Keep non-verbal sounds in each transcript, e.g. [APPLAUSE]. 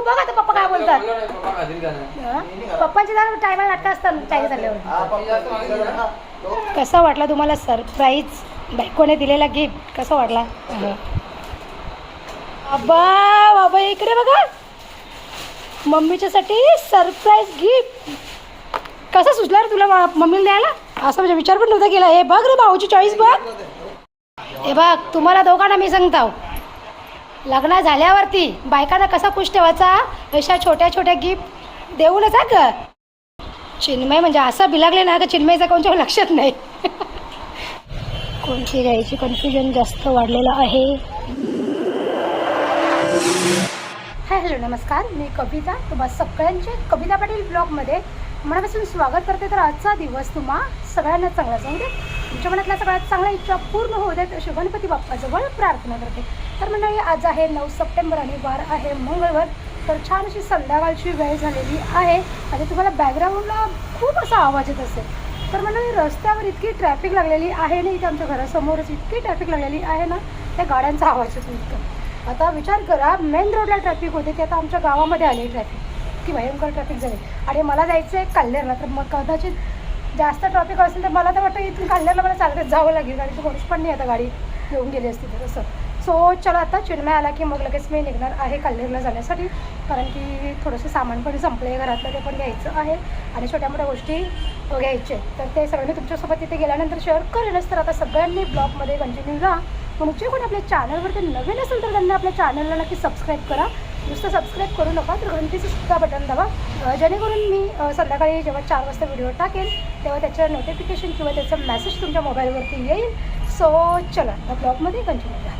तू बघ आता पप्पा काय बोलतात. हा? पप्पांचे जरा टायमाला नाटकं असतात आल्यावर कसा वाटला तुम्हाला सरप्राईज बायकोने दिलेला गिफ्ट कसा वाटला? बाबा बाबा इकडे बघा. मम्मीच्यासाठी सरप्राईज गिफ्ट कसं सुचला रे तुला मा- मम्मीला द्यायला? असं म्हणजे विचार पण नव्हता केला. हे बघ रे भाऊची चॉईस बघ. हे बघ तुम्हाला दोघांना मी सांगताव लग्न झाल्यावरती बायकांना कसा खुश ठेवायचा? अशा छोट्या छोट्या गिफ्ट देऊनच हा ग. चिन्मय म्हणजे असं बिलागले ना का चिन्मयचं कोणत्या लक्षात नाही. [LAUGHS] कोणती घ्यायची कन्फ्युजन जास्त वाढलेलं आहे? हाय हॅलो नमस्कार. मी कविता. तुम्हा सगळ्यांचे कविता पाटील ब्लॉगमध्ये मनापासून स्वागत करते. तर आजचा दिवस तुम्हा सगळ्यांना चांगला जाऊ दे तुमच्या मनातल्या सगळ्यात चांगल्या इच्छा पूर्ण होऊ देत अशी गणपती बाप्पाजवळ प्रार्थना करते. तर मंडळी आज आहे नऊ सप्टेंबर आणि वार आहे मंगळवार. तर छान अशी संध्याकाळची वेळ झालेली आहे. आणि तुम्हाला बॅकग्राऊंडला खूप असा आवाज येत असेल. तर मंडळी रस्त्यावर इतकी ट्रॅफिक लागलेली आहे ना इथे आमच्या घरासमोरच इतकी ट्रॅफिक लागलेली आहे ना त्या गाड्यांचा आवाज येतो इतकं. आता विचार करा मेन रोडला ट्रॅफिक होते ते आता आमच्या गावामध्ये आली ट्रॅफिक की भयंकर ट्रॅफिक झाली. आणि मला जायचं आहे कल्याणला तर मग कदाचित जास्त ट्रॅफिक असेल तर मला तर वाटतं इथून कल्याणला मला चालत जावं लागेल. गाडीचं कोणीच पण नाही आता गाडी येऊन गेली असती तर असं. सो चला आता चिन्मय आला की मग लगेच मी निघणार आहे कल्याणला जाण्यासाठी कारण की थोडंसं सामान पण संपलं आहे घरातलं ते पण घ्यायचं आहे. आणि छोट्या मोठ्या गोष्टी घ्यायचे तर ते सगळं मी तुमच्यासोबत तिथे गेल्यानंतर शेअर करेनच तर आता सगळ्यांनी ब्लॉगमध्ये कंटिन्यू राहा म्हणून जे कोणी आपल्या चॅनलवरती नवीन असेल तर त्यांनी आपल्या चॅनलला नक्की सबस्क्राईब करा. नुसतं सबस्क्राईब करू नका तर घंटीचं सुद्धा बटन दाबा. जेणेकरून मी संध्याकाळी जेव्हा चार वाजता व्हिडिओ टाकेल तेव्हा त्याचं नोटिफिकेशन किंवा त्याचा मेसेज तुमच्या मोबाईलवरती येईल. सो चला त्या ब्लॉगमध्ये कंटिन्यू द्या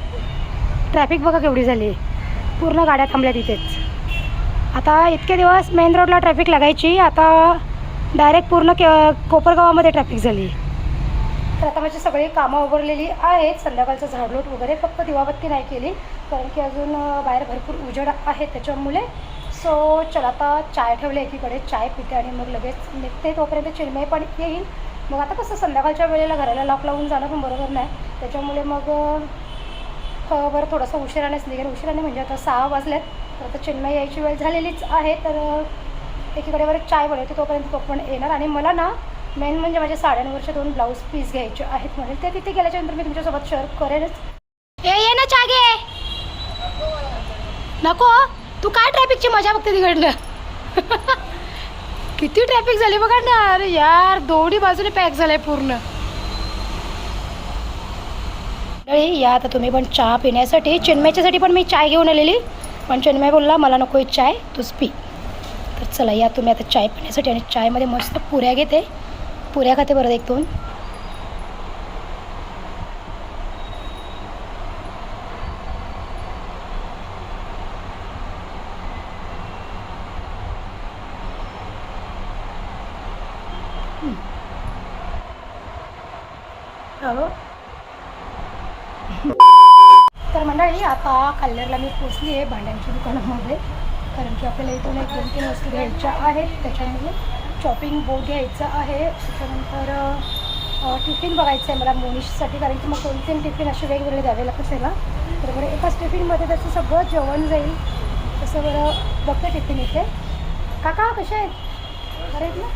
ट्रॅफिक बघा केवढी झाली. पूर्ण गाड्या थांबल्या तिथेच. आता इतके दिवस मेन रोडला ट्रॅफिक लागायची आता डायरेक्ट पूर्ण के कोपरगावामध्ये ट्रॅफिक झाली. तर आता माझी सगळी कामं उभारलेली आहेत. संध्याकाळचं झाडलोट वगैरे फक्त दिवाबत्ती नाही केली कारण की अजून बाहेर भरपूर उजेड आहे त्याच्यामुळे. सो चला आता चाय ठेवले एकीकडे. चाय पिते आणि मग लगेच निघते तोपर्यंत चिन्मय पण येईल. मग आता कसं संध्याकाळच्या वेळेला घराला लॉक लावून जाणं पण बरोबर नाही. त्याच्यामुळे मग वर बरं थोडंसं उशिरानेच निघेल. उशिराने म्हणजे आता सहा वाजलेत. तर आता चेन्नई यायची वेळ झालेलीच आहे. तर एकीकडे बरं चाय बनवते तोपर्यंत तो पण येणार. आणि मला ना मेन म्हणजे माझ्या साड्यांवरचे दोन ब्लाऊज पीस घ्यायचे आहेत म्हणेल ते तिथे गेल्याच्यानंतर मी तुमच्यासोबत शेअर करेनच. ए ये ना चागे! नको तू काय ट्रॅफिकची मजा बघते तिकडनं? [LAUGHS] किती ट्रॅफिक झाली बघा ना. अरे यार दोन्ही बाजूने पॅक झालंय पूर्ण मंडळी या आता तुम्ही पण चहा पिण्यासाठी चिन्मयच्यासाठी पण मी चाय घेऊन आलेली. पण चिन्मय बोलला मला नको आहे चाय तूच पी. तर चला या तुम्ही आता चाय पिण्यासाठी आणि चायमध्ये मस्त पुऱ्या घेते. पुऱ्या खाते परत एक दोन. हो तर मंडळी आता कल्लरला मी पोचली आहे भांड्यांच्या दुकानामध्ये. कारण की आपल्याला इथून एक दोन तीन वस्तू घ्यायच्या आहेत. त्याच्यामध्ये शॉपिंग बोर्ड घ्यायचं आहे. त्याच्यानंतर टिफिन बघायचं आहे मला मोनिशसाठी. कारण की मग दोन तीन टिफिन असे वेगवेगळे द्यावे लागतात त्याला. तर बरं एकाच टिफिनमध्ये त्याचं सगळं जेवण जाईल. तसं बरं बघते टिफिन इथे. काका कसे आहेत? बरे आहेत ना?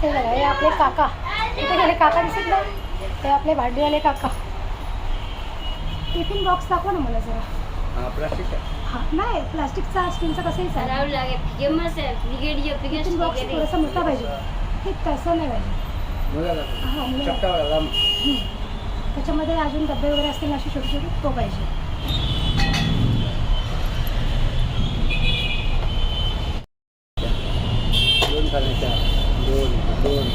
हे बघा हे आपले काका. कुठे गेले काका दिसत ना हे आपले भांडीवाले काका. टिफिन बॉक्स दाखवा ना मला जरा. प्लास्टिक हा नाही प्लास्टिकचा स्टीलचा कसाही चालेल टिफिन बॉक्स थोडासा मोठा पाहिजे. हे. तसं नाही पाहिजे. हा हं. त्याच्यामध्ये अजून डबे वगैरे असतील ना अशी छोटी छोटी तो पाहिजे. दोन खाण्याच्या दोन दोन.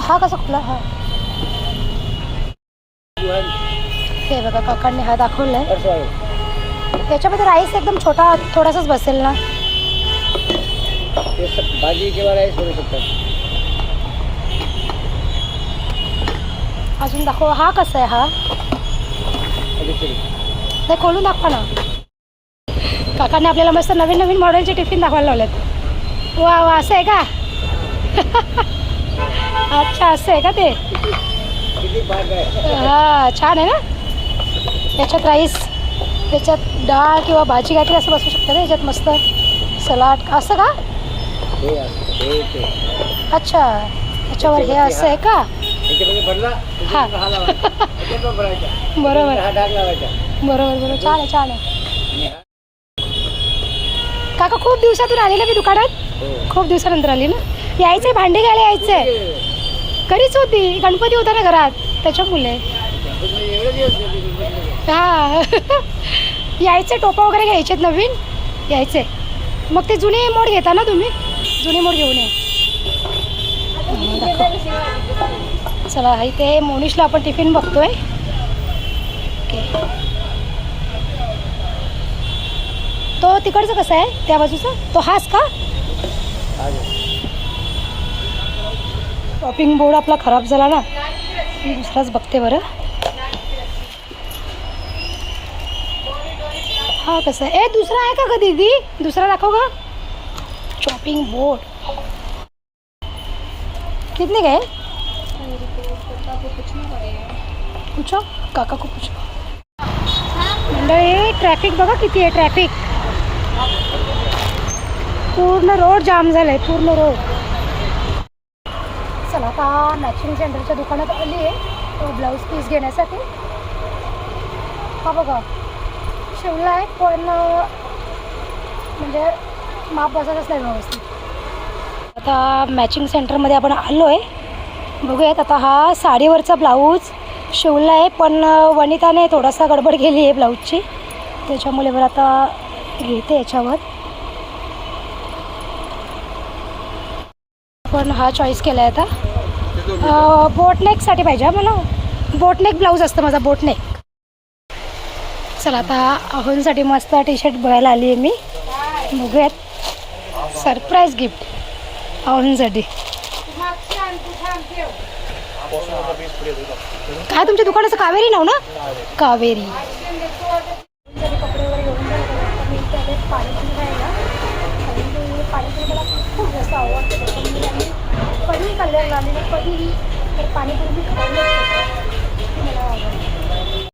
हा कसा कुठला? हा. हे बघा काकांनी हा दाखवलाय. त्याच्यामध्ये राईस एकदम छोटा थोडासाच बसेल ना? भाजी किंवा राईस करू शकतात. अजून दाखव हा कसा आहे हा? नाही खोलून दाखवा ना. काकांनी आपल्याला मस्त नवीन नवीन मॉडेलचे टिफिन दाखवायला लावलेत. वा वा असं आहे का? [LAUGHS] अच्छा असं आहे का ते? हा छान आहे ना? याच्यात राईस त्याच्यात डाळ किंवा भाजी काहीतरी असं बसू शकतं ना याच्यात मस्त सलाड. असं का? हे हे अच्छा. त्याच्यावर हे असं आहे का? हा. हा बरोबर. हा बरोबर बरोबर. छान आहे छान आहे. हा. काका खूप दिवसातून आली ना मी दुकानात? हो. खूप दिवसानंतर आली ना? यायचंय भांडे घ्यायला यायचंय. कधीच होती. गणपती होता ना घरात. त्याच्यामुळे. हा. यायचे टोपा वगैरे घ्यायचे नवीन? यायचे. मग ते जुने मोड घेता ना तुम्ही? जुने मोड घेऊन ये. चला इथे मोनिशला आपण टिफिन बघतोय. ओके. तो तिकडचं कसं आहे? त्या बाजूचा? तो हाच का? शॉपिंग बोर्ड आपला खराब झाला ना. मी दुसराच बघते बरं. हा कसं आहे ए दुसरा आहे का ग दीदी? दुसरा दाखव का शॉपिंग बोर्ड कितने गए? पूछो काका को पूछो। मंडळी ट्रॅफिक बघा किती आहे ट्रॅफिक पूर्ण रोड जाम झालाय पूर्ण रोड चला आता मॅचिंग सेंटरच्या दुकानात आली आहे. ब्लाऊज पीस घेण्यासाठी. हा बघा. शिवला आहे पण म्हणजे माप बसतच नाही व्यवस्थित. आता मॅचिंग सेंटरमध्ये आपण आलो आहे बघूयात आता हा साडीवरचा ब्लाऊज शिवला आहे पण वनिताने थोडासा गडबड केली आहे ब्लाऊजची त्याच्यामुळे बरं आता घेते याच्यावर. पण हा चॉईस केला आहे आता बोटनेकसाठी पाहिजे मला बोटनेक ब्लाऊज असतं माझा बोटनेक चला आता अहोंसाठी मस्त टी शर्ट बघायला आली आहे मी. बघूयात. सरप्राईज गिफ्ट अहोंसाठी काय तुमच्या दुकानाचं कावेरी नाव ना? कावेरी. पाणीपुरी मला खूप जास्त आवडते कधीही कल्याणला आलेलो कधीही तर पाणीपुरी मी खाल्ली मला आवडते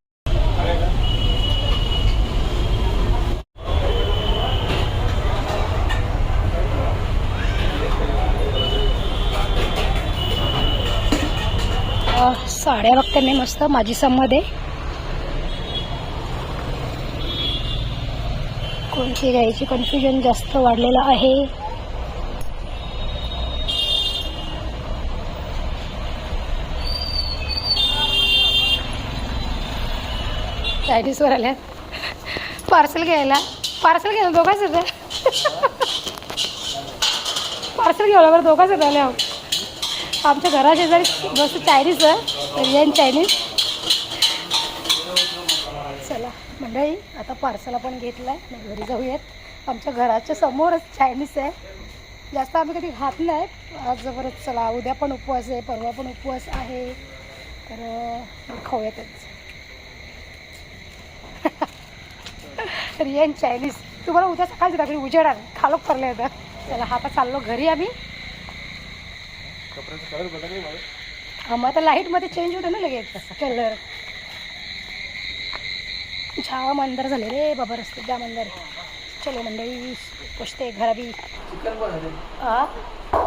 साड्या बघते मी मस्त माझी सममध्ये कोणती घ्यायची कन्फ्युजन जास्त वाढलेलं आहे. चायनीजवर आल्या पार्सल घ्यायला. पार्सल घ्यायला दोघाच होत्या पार्सल घ्यायला बरं दोघाच होत्या आल्या आमच्या घराशेजारी बस चायनीज आहे रियान चायनीज चला मंडळी आता पार्सल आपण घेतलं आहे घरी जाऊयात. आमच्या घराच्या समोरच चायनीज आहे. जास्त आम्ही कधी खात नाही आज बरंच चला उद्या पण उपवास आहे परवा पण उपवास आहे. तर खाऊयातच रियन चायनीज तुम्हाला उद्या सकाळची टाकली उजेडा खालोक करले आता चला हा आता चाललो घरी आम्ही. हा मग आता लाईटमध्ये चेंज होतं ना लगेच कलर जाम अंदर झाले रे बाबा रस्ते जाम अंदर चलो मंडळी पोचते घराबी. चिकन पण आहे हा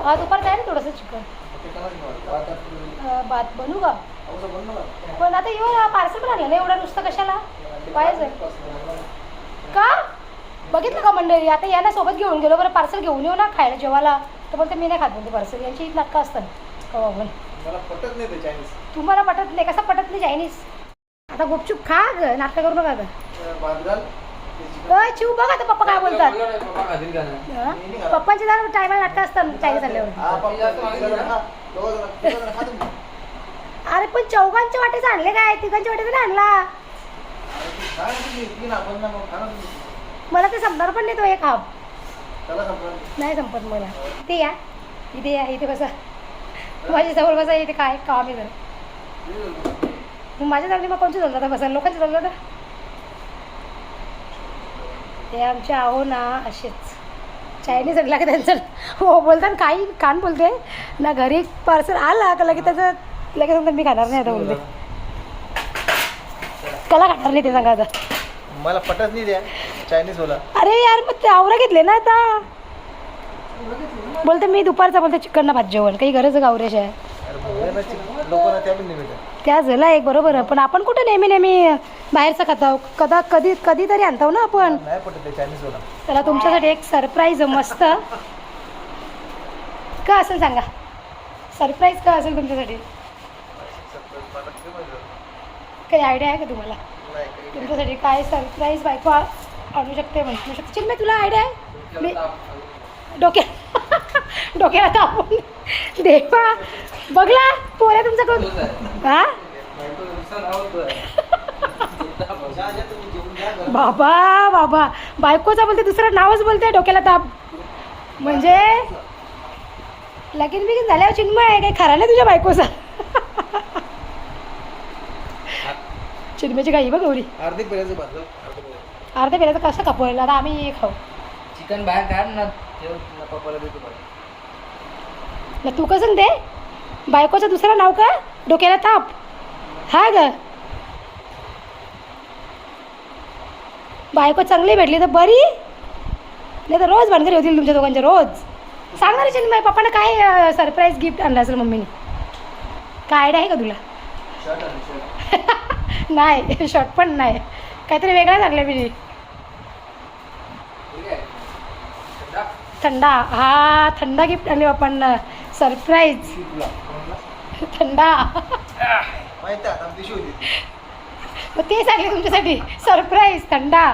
हा दुपारचं आहे ना थोडंसं चिकन. अं, भात बनवू का? पण आता येऊ पार्सल पण आणलं ना एवढं नुसतं कशाला? पाहिजे. का? बघितलं का मंडळी? आता यांना सोबत घेऊन गेलो बरं पार्सल घेऊन येऊ ना खायला जेवायला. तर बोलते मी नाही खात बोलते पार्सल यांची नाटकं असतात. कवा पण मला पटत नाही ते चायनीज तुम्हाला पटत नाही. कसं पटत नाही चायनीज आता गुपचूप खा ग. नाटकं करू नका ग. अय, चिव बघ आता पप्पा काय बोलतात. हं? पप्पांच्या जरा टायमाला नाटकं असतात चायनीज हा तुम्ही. अरे पण चौघांच्या वाटेचं आणले काय? तिघांच्या वाटेचं नाही आणला. मला ते संपणार पण नाही तो एक हाफ. नाही. संपत मला. इथे या. इथे या इथे बसा. माझ्या जवळ बसा इथे काय काम आहे जरा. मग माझ्या जागली मग कोणची चाललं बसा. लोकांची चाललं तर. ते आमचे आहो ना असेच. चायनीज आणला की त्यांचं. हो बोलतात काही कान बोलते. ना घरी पार्सल आला का लगेच त्याचं लगेच मी खाणार नाही आता बोलते. कला खाणार नाही ते सांगा आता. मला पटत नाही द्या चायनीज बोला. अरे यार मग ते आवरा घेतले ना आता. बोलते मी दुपारचा बोलते चिकन ना भात जेवण. काही गरज गावरेश आहे लोकांना त्या पण नाही भेटत त्या झाला एक बरोबर आहे. पण आपण कुठे नेहमी नेहमी बाहेरचं खातो कदा कधी कधीतरी आणतो ना आपण. नाही पटत ते चायनीज बोला. चला तुमच्यासाठी एक सरप्राईज मस्त. का असेल सांगा? सरप्राईज का असेल तुमच्यासाठी? काही आयडिया आहे का तुम्हाला? तुमच्यासाठी काय सरप्राईज बायको आ- आणू शकते म्हणू शकते. चिन्मय तुला आयडिया आहे? मी डोक्या [LAUGHS] डोक्याला तापून देवा. बघला पोऱ्या तुमचा कोण हा? [LAUGHS] बाबा बाबा. बायकोचा बोलते दुसरं नावच बोलते डोक्याला ताप. म्हणजे? लगीन बिगीन झाल्यावर चिन्मय काही खरा नाही तुझ्या बायकोचा. [LAUGHS] चिन्मयची काही बघ गौरी हार्दिक अर्ध्या पेल्याचं कसं कापवलं आता आम्ही हे खाऊ. चिकन बाहेर काढ ना ठेव तुला पप्पाला देतो बघ. मग तू कसं दे? बायकोचं दुसरं नाव का? डोक्याला ताप हा ग. बायको चांगली भेटली तर बरी. नाही तर रोज भानगरी होतील तुमच्या दोघांच्या रोज. सांगणार चिन्मय पप्पानं काय सरप्राईज गिफ्ट आणलं असेल मम्मीने? काय आयडिया आहे का तुला? शर्ट आलं शर्ट नाही [LAUGHS] शॉर्ट पण नाही. काहीतरी वेगळाच आणलं मी. थंडा. हा थंडा गिफ्ट आणले पप्पांना सरप्राईज थंडा. मग ते सांगले तुमच्यासाठी. सरप्राईज थंडा.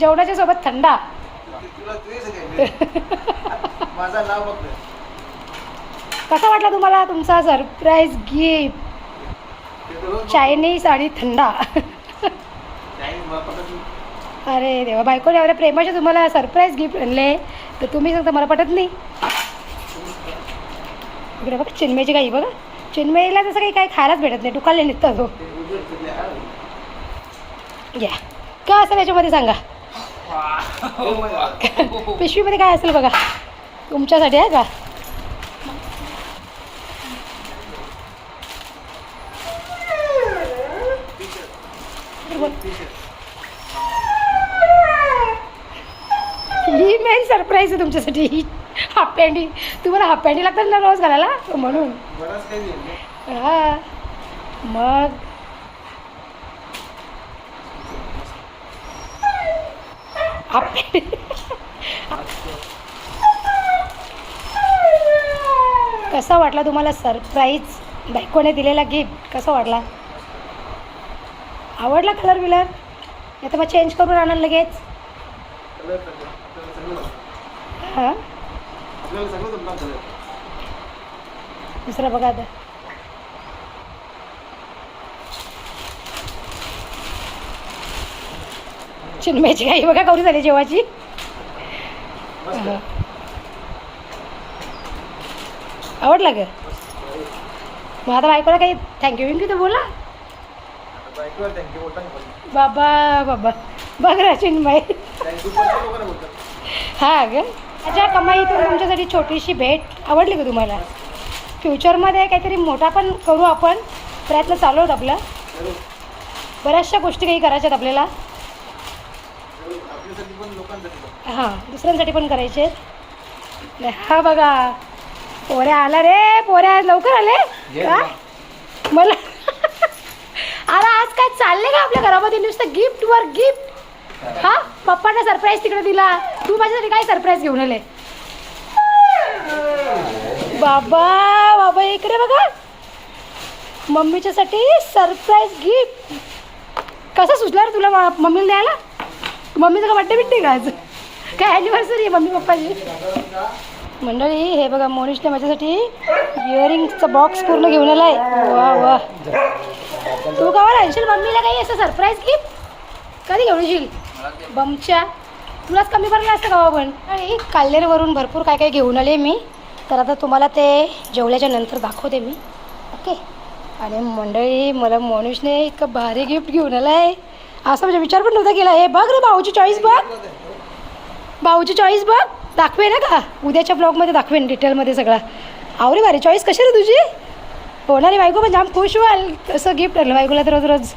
जेवणाच्या सोबत थंडा. कसा वाटला तुम्हाला तुमचा सरप्राईज गिफ्ट चायनीज आणि थंडा चायनीज मला पटत नाही. अरे देवा बायकोने एवढ्या प्रेमाचे तुम्हाला सरप्राईज गिफ्ट आणले. तर तुम्ही सांगता मला पटत नाही. इकडे बघ चिन्मयची काही बघा. चिन्मयला तसं काही काही खायलाच भेटत नाही. टुकाले निघतात ते. घ्या. काय असेल याच्यामध्ये सांगा. पिशवीमध्ये काय असेल बघा. तुमच्यासाठी आहे का ही मेन सरप्राईज आहे तुमच्यासाठी ही हाफ पॅन्टी तुम्हाला हाफ पॅन्टी लागतात ना रोज घालायला? म्हणून. हा. मग? हाफ पॅन्टी कसा वाटला तुम्हाला सरप्राईज बायकोने दिलेला गिफ्ट कसा वाटला? आवडला कलर बिलर? नाही तर मग चेंज करून आणा लगेच कलर आपल्याला सगळं जमतं. हां? दुसरा बघा आता. चिन्मयची काही बघा कवरी झाली जेवाची. आवडला ग? मग आता बायकोला काही थँक्यू विंक्यू तर बोला. बाबा बाबा. बघ ना चिन्मय. हा ग. अच्छा कमाईतून तुमच्यासाठी छोटीशी भेट आवडली का तुम्हाला? फ्युचरमध्ये काहीतरी मोठा पण करू आपण प्रयत्न चालू आहेत आपला. बऱ्याचशा गोष्टी काही करायच्यात आपल्याला. पण लोकांसाठी पण हां दुसऱ्यांसाठी पण करायचे आहेत. नाही, हा बघा. पोऱ्या आला रे पोऱ्या लवकर आले? का? मला [LAUGHS] अरे आज काय चालले का आपल्या घरामध्ये? नुसतं गिफ्ट वर गिफ्ट हा? पप्पांना सरप्राईज तिकडे दिला. तू माझ्यासाठी काय सरप्राईज घेऊन आले? बाबा बाबा इकडे बघा. मम्मीच्यासाठी सरप्राईज गिफ्ट कसं सुचलं रे तुला मम्मीला द्यायला? मम्मीचं का बड्डे बिड्डे का आज? काय ॲनिव्हर्सरी आहे मम्मी पप्पाची? मंडळी हे बघा मोनिशने माझ्यासाठी इयरिंगचा बॉक्स पूर्ण घेऊन आलाय. वा वा. तू का आणशील? मम्मीला काही असं सरप्राईज गिफ्ट कधी घेऊन येशील? बमच्या? तुलाच कमी पडलं असतं का हो पण आणि काल्लेरवरून भरपूर काय काय घेऊन आले मी. तर आता तुम्हाला ते जेवल्याच्या नंतर दाखवते मी. ओके? आणि मंडळी मला मोनिशने इतकं भारी गिफ्ट घेऊन आलं आहे असा म्हणजे विचार पण नव्हता केला. हे बघ रे भाऊची चॉईस बघ. भाऊची चॉईस बघ. दाखवे ना का? उद्याच्या ब्लॉगमध्ये दाखवेन डिटेलमध्ये सगळा. आवरे भारी. चॉईस कशी रे तुझी? होणारी बायको पण जाम खुश व्हाल. कसं गिफ्ट आलं बायकोला तर रोज रोज.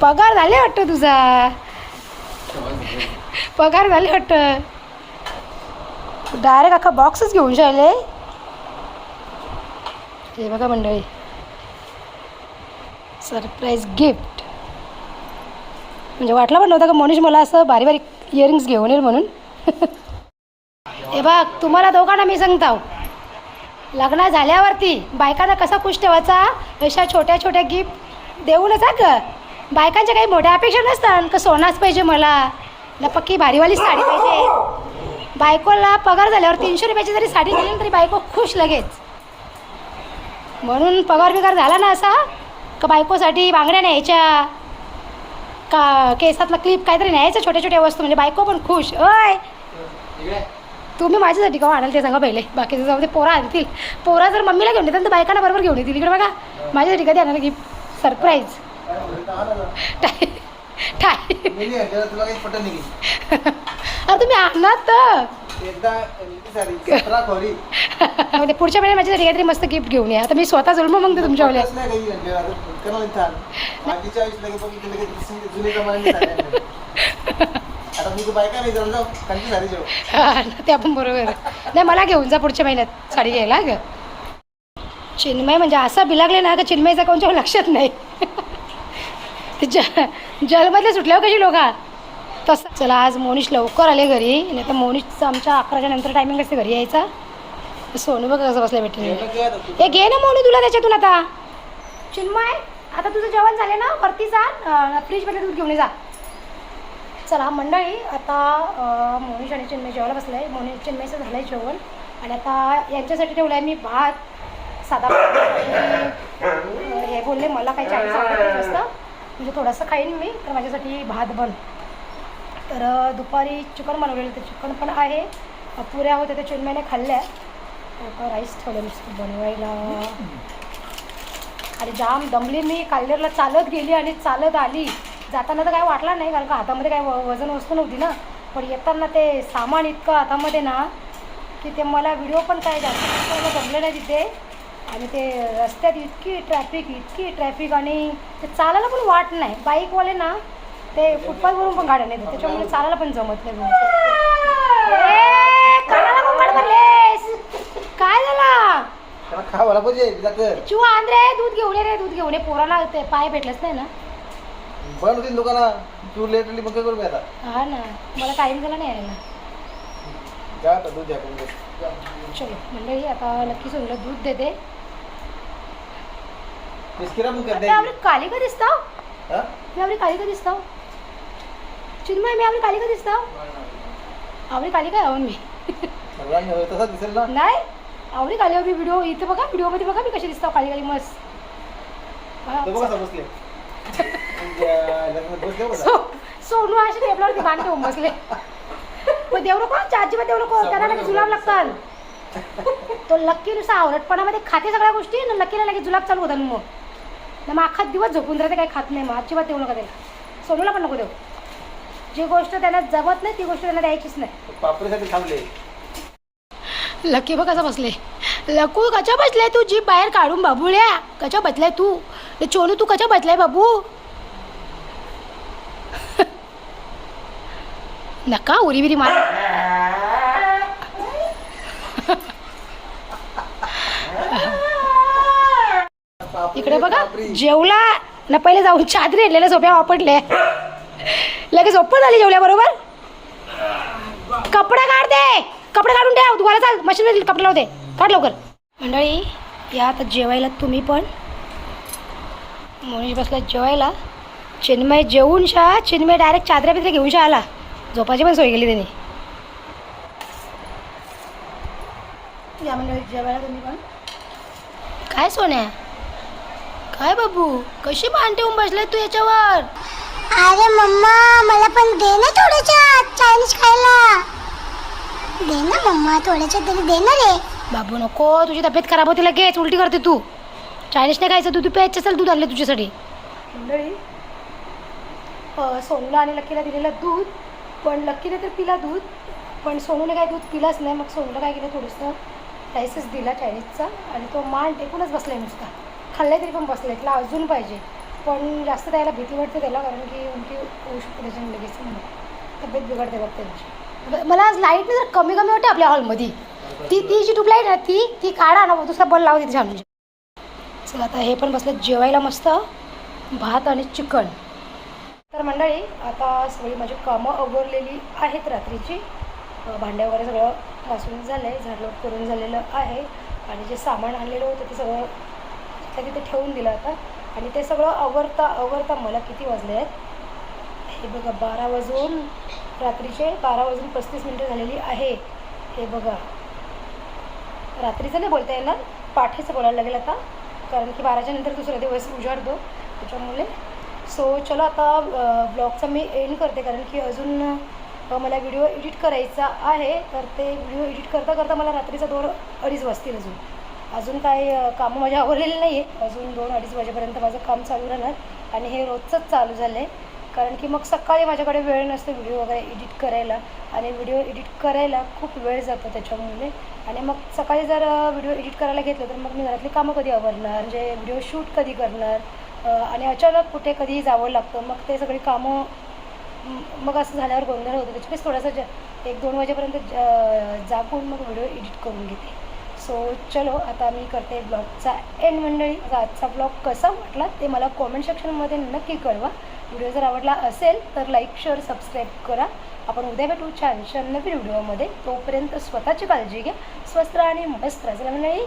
पगार झाले वाटतं तुझा? पगार झाले वाटतं? डायरेक्ट अख्खा बॉक्सच घेऊन जायले हे बघा मंडळी. सरप्राईज गिफ्ट म्हणजे वाटलं पण नव्हतं का मनीष मला असं बारीक बारीक इयरिंग्स घेऊन येईल म्हणून? [LAUGHS] हे बघ तुम्हाला दोघांना मी सांगताव लग्न झाल्यावरती बायकांना कसा खुश ठेवायचा? अशा छोट्या छोट्या गिफ्ट देऊनच हा ग. बायकांच्या काही मोठ्या अपेक्षा नसतात. का सोनाच पाहिजे मला. ना पक्की भारीवाली साडी पाहिजे. बायकोला पगार झाल्यावर तीनशे रुपयाची जरी साडी दिली तरी बायको खुश लगेच. म्हणून पगार बिगार झाला ना असा का बायकोसाठी बांगड्या न्यायच्या? का केसातला क्लिप काहीतरी न्यायचं छोट्या छोट्या वस्तू? म्हणजे बायको पण खुश. अय तुम्ही माझ्यासाठी का आणाल ते सांगा पहिले? बाकीचं जाऊ दे पोरा आणतील. पोरा जर मम्मीला घेऊन येतात तर बायकांना बरोबर घेऊन येतील. इकडे बघा. माझ्यासाठी कधी आणणार गिफ्ट सरप्राईज अरे तुम्ही आणणार तर. पुढच्या वेळेला माझ्यासाठी काहीतरी मस्त गिफ्ट घेऊन या. आता मी स्वतः जुळम मग ते तुमच्या दिसून ते आपण बरोबर. नाही मला घेऊन जा पुढच्या महिन्यात साडी घ्यायला ग चिन्मय म्हणजे असा बिलागले ना का चिन्मयचा कोणच्या लक्षात नाही. ज जलमधले सुटल्यावर कशी लोक? तसं चला आज मोनिश लवकर आले घरी. नाही तर मोनिशचं आमच्या अकराच्या नंतर टायमिंग असते घरी यायचा? सोनू बघ कसं बसल्या तू? हे घे ना मोनू तुला त्याच्यातून आता. चिन्मय आता तुझं जेवण झाले ना? वरती जा फ्रीजमध्ये दूध घेऊन ये जा. चला मंडळी आता मोनिश आणि चिन्मय जेवायला बसलं आहे मोनी चिन्मयचं झालं आहे जेवण. आणि आता यांच्यासाठी ठेवलं आहे मी भात साधा हे बोलले मला काही चाळीस आवडत नाही जास्त म्हणजे थोडंसं खाईन मी तर माझ्यासाठी भात बन. तर दुपारी चिकन बनवलेलं ते चिकन पण आहे. पुऱ्या होत्या त्या चिन्मयने खाल्ल्या. राईस ठेवलं नुसतं बनवायला. आणि जाम दमली मी. काल्लेरला चालत गेली आणि चालत आली. जाताना तर काय वाटला नाही कारण का हातामध्ये काय व- वजन वस्तू नव्हती ना. पण येताना ते सामान इतकं हातामध्ये ना की ते मला व्हिडिओ पण काय जास्त मला जमले नाही तिथे. आणि ते रस्त्यात इतकी ट्रॅफिक इतकी ट्रॅफिक आणि ते चालायला पण वाट नाही. बाईकवाले ना ते फुटपाथवरून पण गाड्या नेतात. त्याच्यामुळे चालायला पण जमत नाही. काय झाला? खावायला पाहिजे तिला कर चू आण रे दूध घेऊन ये रे दूध घेऊन ये. पोराला ते पाय भेटलंच नाही ना. बंद होतील दुकाना. तू लेट आली मग काय करू मी आता? हा ना. मला टाईम झाला नाही यायला. जा आता दूध द्या. चलो मंडळी आता नक्की सोडलं दूध देते. काली का दिसताव? हा? मी आपली काली का दिसताव? चिन्मय मी आपली काली का दिसताव? आवडी काली काय मी सगळ्यांनी होय तसा दिसेल ना। नाही आवडी व्हिडिओ इथं बघा व्हिडिओमध्ये बघा मी कशी दिसताव काली काली मस्त। [LAUGHS] सोनू अशी टेबलावरती बांध ठेवून बसले. मग देऊ नको चार्जीवर देऊ नको त्यांना लगेच जुलाब लागतात. [LAUGHS] तो लक्की नुसता आवडटपणामध्ये खाते सगळ्या गोष्टी लकीला लगेच जुलाब चालू होतात मग ना मग अख्खा दिवस झोपून राहते काही खात नाही मग अजिबात देऊ नका त्याला. सोनूला पण नको देऊ. जी गोष्ट त्यांना जमत नाही ती गोष्ट त्यांना द्यायचीच नाही. पापडीसाठी थांबले. लकी बघ कसं बसले. लकू कशा बसलाय तू? जीप बाहेर काढून बाबुळ्या कशा बसलाय तू? ते चोनू तू कशा बसलाय बाबू? [LAUGHS] नका उरी बिरी मार इकडे बघा जेवला. ना पहिले जाऊन चादरी आणलेल्या सोप्या वापरले लगेच ओपन झाली जेवल्या बरोबर? कपडे काढ दे. कपडे काढून ठेव. तुम्हाला चाल. मशीनमध्ये कपडे लावते काढ लवकर. मंडळी या आता जेवायला तुम्ही पण. मनीष बसला जेवायला. चिन्मय जेवून शा. चिन्मय डायरेक्ट चादऱ्या बिद्रे घेऊन शा आला. झोपाची पण सोय केली त्यांनी. या मंडळी जेवायला तुम्ही पण. काय सोन्या? काय बाबू? कशी मान ठेवून बसलाय तू याच्यावर? अरे मम्मा मला पण दे ना थोडंच्या चायनीज खायला. दे ना मम्मा थोड्याच्या तरी दे ना रे. बाबू नको. तुझी तब्येत खराब होती लगेच. उलटी करते तू. चायनीज नाही खायचं. दूध प्यायचं चल दूध आणलं तुझ्यासाठी. मंडळी सोनूला आणि लक्कीला दिलेलं दूध. पण लक्कीने तर पिला दूध. पण सोनूने काय दूध पिलाच नाही. मग सोनूला काय केलं थोडंसं राईसच दिला चायनीजचा. आणि तो मान टेकूनच बसला आहे नुसता. खाल्ले तरी पण बसले त्याला अजून पाहिजे. पण जास्त त्याला भीती वाटते त्याला कारण की उलटी होऊ शकते त्याच्याने लगेच. म्हणून तब्येत बिघडते बघ त्यांची. मला आज लाइट जर कमी कमी वाटते आपल्या हॉलमध्ये ती ती जी ट्यूबलाईट आहे ती ती काढा ना दुसरा बल लावते तिथे छान चला आता हे पण बसलं जेवायला मस्त. भात आणि चिकन. तर मंडळी आता सगळी माझी कामं अवरलेली आहेत रात्रीची. भांड्या भांडे वगैरे सगळं घासून झालं आहे झाडलोट करून झालेलं आहे. आणि जे सामान आणलेलं होतं ते सगळं तिथल्या तिथे ठेवून दिलं आता. आणि ते सगळं आवरता आवरता मला किती वाजले आहेत? हे बघा बारा वाजून रात्रीचे बारा वाजून पस्तीस मिनटं झालेली आहे. हे बघा. रात्रीचं नाही बोलता येणार पाठीचं बोलायला लागेल आता. कारण की बाराच्या नंतर दुसरा दिवस उजाडतो. त्याच्यामुळे सो चलो आता ब्लॉगचा मी एंड करते. कारण की अजून मला व्हिडिओ एडिट करायचा आहे. तर ते व्हिडिओ एडिट करता करता मला रात्रीचा दोन अडीच वाजतील अजून. अजून काय कामं माझ्या आवरलेली नाही आहे अजून दोन अडीच वाजेपर्यंत माझं काम चालू राहणार आणि हे रोजचंच चालू झालं आहे कारण की मग सकाळी माझ्याकडे वेळ नसतो व्हिडिओ वगैरे एडिट करायला आणि व्हिडिओ एडिट करायला खूप वेळ जातो त्याच्यामुळे. आणि मग सकाळी जर व्हिडिओ एडिट करायला घेतलं तर मग मी घरातली कामं कधी आवरणार? म्हणजे व्हिडिओ शूट कधी करणार? आणि अचानक कुठे कधी जावं लागतं? मग ते सगळी कामं मग असं झाल्यावर गोंधळ होतो. त्याच्यापेक्षा थोडासा ज एक दोन वाजेपर्यंत ज- जागून मग व्हिडिओ एडिट करून घेते. सो चलो आता मी करते ब्लॉगचा एंड मंडळी. आजचा ब्लॉग कसा वाटला ते मला कॉमेंट सेक्शनमध्ये नक्की कळवा. व्हिडिओ जर आवडला असेल तर लाईक शेअर सबस्क्राईब करा. आपण उद्या भेटू छान छान नवीन व्हिडिओमध्ये तोपर्यंत स्वतःची काळजी घ्या स्वस्त आणि मस्त राहा. मंडळी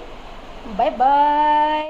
बाय बाय